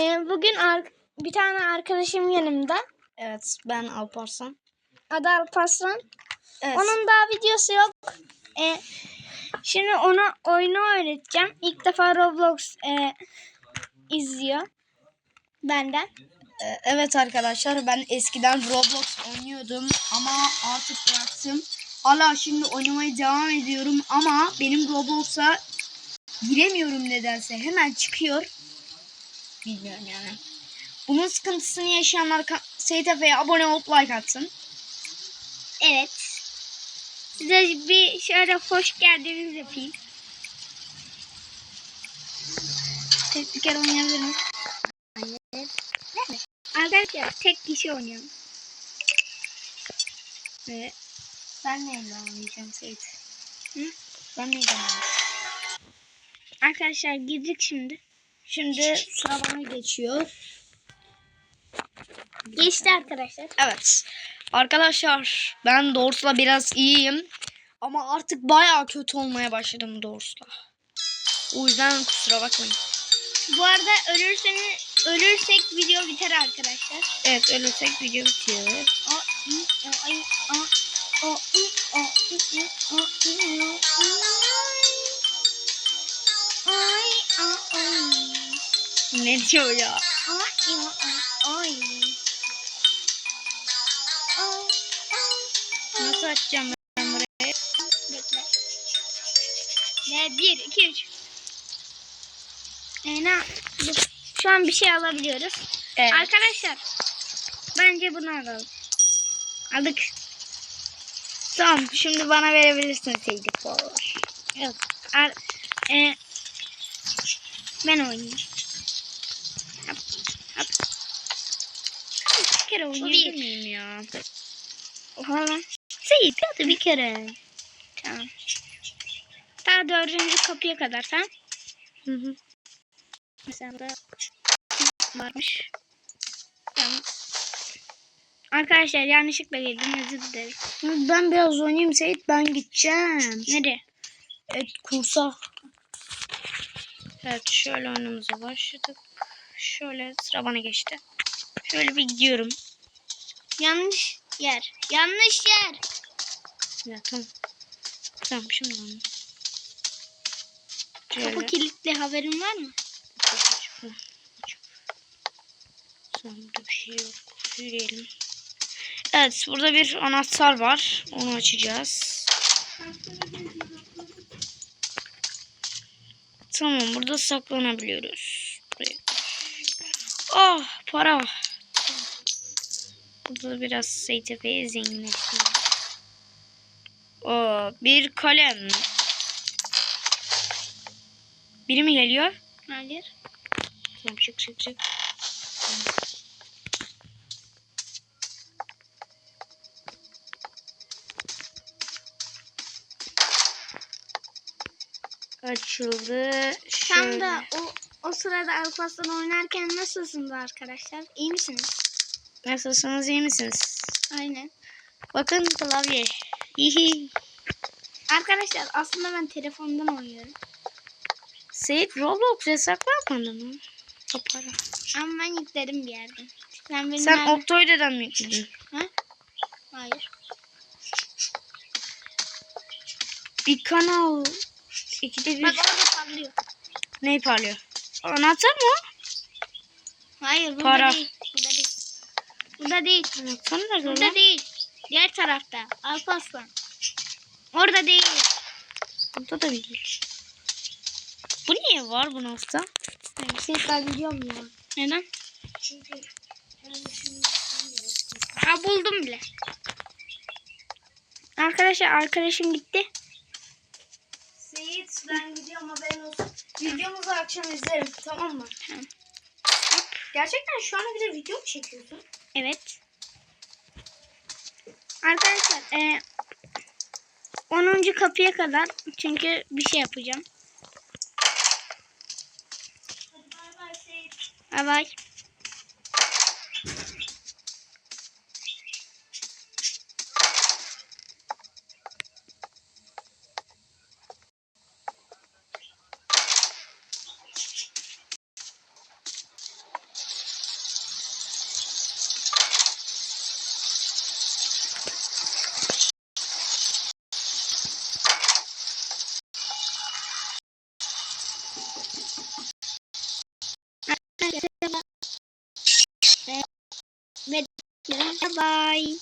Ee, bugün bir tane arkadaşım yanımda. Evet ben Alparslan. Adı Alparslan. Evet. Onun daha videosu yok. Ee, şimdi ona oyunu öğreteceğim. İlk defa Roblox e, izliyor. Benden. Ee, evet arkadaşlar ben eskiden Roblox oynuyordum ama artık bıraktım. Hala şimdi oynamaya devam ediyorum ama benim Roblox'a giremiyorum nedense. Hemen çıkıyor. Bilmiyorum yani. Bunun sıkıntısını yaşayanlar Seyit Efe'ye abone olup like atsın. Evet. Size bir şöyle hoş geldiniz yapayım. Tek bir kere oynayabilir miyiz? Hayır. Arkadaşlar tek kişi oynayalım. Ve ben neyle oynayacağım Seyit? Hı? Ben neyle oynayacağım? Arkadaşlar girdik şimdi. Şimdi sıra bana geçiyor. Geçti arkadaşlar. Evet. Arkadaşlar ben Dors'la biraz iyiyim. Ama artık bayağı kötü olmaya başladım Dors'la. O yüzden kusura bakmayın. Bu arada ölürseniz ölürsek video biter arkadaşlar. Evet ölürsek video bitiyor. Ay, Ay, ay. Ne diyor ya? Ay. Nasıl açacağım ben burayı? Bekle. Ne? Bir, iki, üç. Dur. Şu an bir şey alabiliyoruz. Evet. Arkadaşlar. Bence bunu alalım. Aldık. Tamam şimdi bana verebilirsin Seydik Boğaz. Yok. Al, e, ben oynayayım. Kere oynayabilir miyim ya? Oha lan. Seyit hadi bir kere. Tamam. Daha dördüncü kapıya kadar tamam. Hı hı. Mesela burada varmış. Tamam. Arkadaşlar yanlışlıkla girdim özür dilerim. Ben biraz oynayayım Seyit ben gideceğim. Nereye? Evet kursa. Evet şöyle oyunumuza başladık. Şöyle sıra bana geçti. Şöyle bir gidiyorum. Yanlış yer. Yanlış yer. Ya tamam. Tamam şimdi onu. Kapı kilitli haberin var mı? Burada bir şey yok. Yürüyelim. Evet burada bir anahtar var. Onu açacağız. Tamam burada saklanabiliyoruz. Oh para. Burada biraz STF'ye zenginleştim. Oo, bir kalem. Biri mi geliyor? Hayır. Tamam çık çık çık. Açıldı. Tam Şöyle. da o, o sırada Alparslan oynarken nasılsınız arkadaşlar? İyi misiniz? Nasılsınız iyi misiniz? Aynen. Bakın klavye. Hihi. Arkadaşlar aslında ben telefondan oynuyorum. Seyit Roblox yasaklanmadı mı? Kapara. Ama ben yükledim bir yerden. Sen benim Sen nerede- Optoide'den mi yükledin? Hayır. Bir kanal. İkide bir. Bak orada parlıyor. Ne parlıyor? Anahtar mı? Hayır burada Para. değil. Burada değil. Burada değil. Anahtar nerede Burada lan? değil. Diğer tarafta. Alparslan. Orada değil. Burada da değil. Bu niye var bu hasta? Bir şey kaybediyorum ya. Neden? Ha buldum bile. Arkadaşlar arkadaşım gitti. Ben gidiyorum haberin olsun. Videomuzu akşam izlerim tamam mı? Tamam. Gerçekten şu an bir de video mu çekiyorsun? Evet. Arkadaşlar e, 10. kapıya kadar çünkü bir şey yapacağım. Bay bay Seyit. Bay bay. Ve, ve bye bye.